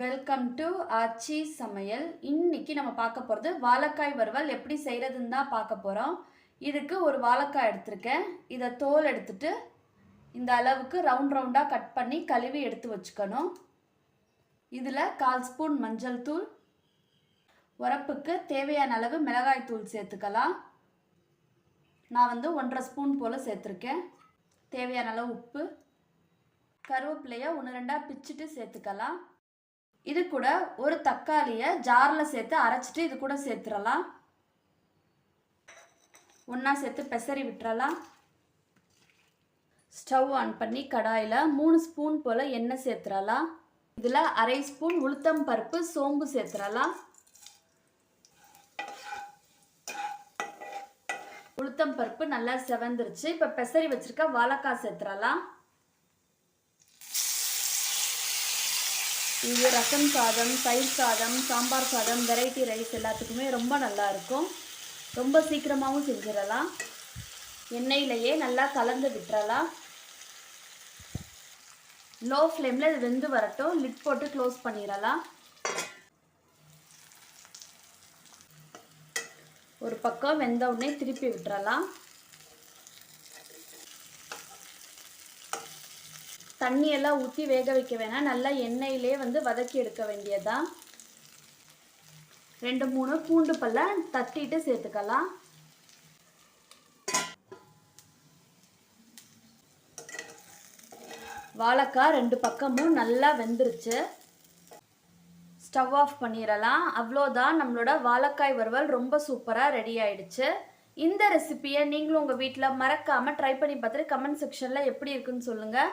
Welcome to ஆச்சி சமையல். இன்னைக்கு நம்ம பார்க்க போகிறது வாழைக்காய் வறுவல் எப்படி செய்கிறதுன்னு தான் பார்க்க போகிறோம் இதுக்கு ஒரு வாழைக்காய் எடுத்திருக்கேன். இதை தோல் எடுத்துட்டு இந்த அளவுக்கு ரவுண்ட் ரவுண்டாக கட் பண்ணி கழுவி எடுத்து வச்சுக்கணும். இதில் கால் ஸ்பூன் மஞ்சள் தூள் உரப்புக்கு தேவையான அளவு மிளகாய் தூள் சேர்த்துக்கலாம். நான் வந்து ஒன்றரை ஸ்பூன் போல் சேர்த்துருக்கேன். தேவையான அளவு உப்பு கருவேப்பிலையை ஒன்று ரெண்டாக பிச்சுட்டு சேர்த்துக்கலாம். இது கூட ஒரு தக்காளியை ஜாரில் சேர்த்து அரைச்சிட்டு இது கூட சேர்த்துடலாம் ஒன்றா சேர்த்து பெசரி விட்டுறலாம். ஸ்டவ் ஆன் பண்ணி கடாயில் மூணு ஸ்பூன் போல் எண்ணெய் சேர்த்துடலாம் இதில் அரை ஸ்பூன் உளுத்தம் பருப்பு சோம்பு சேர்த்துடலாம் உளுத்தம் பருப்பு நல்லா செவந்துருச்சு. இப்போ பெசரி வச்சுருக்க வாழைக்காய் சேர்த்துடலாம் இது ரசம் சாதம் தயிர் சாதம் சாம்பார் சாதம் வெரைட்டி ரைஸ் எல்லாத்துக்குமே ரொம்ப நல்லா இருக்கும் ரொம்ப சீக்கிரமாகவும் செஞ்சிடலாம். எண்ணெயிலையே நல்லா கலந்து விட்டுறலாம். லோ ஃப்ளேமில் இது வெந்து வரட்டும். லிட் போட்டு க்ளோஸ் பண்ணிடலாம். ஒரு பக்கம் வெந்த உடனே திருப்பி விட்டுறலாம். தண்ணியெல்லாம் ஊற்றி வேக வைக்க வேணாம். நல்லா எண்ணெயிலே வந்து வதக்கி எடுக்க வேண்டியதுதான். ரெண்டு மூணு பூண்டு பல்ல தட்டிட்டு சேர்த்துக்கலாம். வாழைக்காய் ரெண்டு பக்கமும் நல்லா வெந்துருச்சு. ஸ்டவ் ஆஃப் பண்ணிடலாம். அவ்வளோதான் நம்மளோட வாழைக்காய் வறுவல் ரொம்ப சூப்பராக ரெடி ஆயிடுச்சு. இந்த ரெசிபியை நீங்களும் உங்கள் வீட்டில் மறக்காமல் ட்ரை பண்ணி பார்த்துட்டு கமெண்ட் செக்ஷனில் எப்படி இருக்குன்னு சொல்லுங்கள்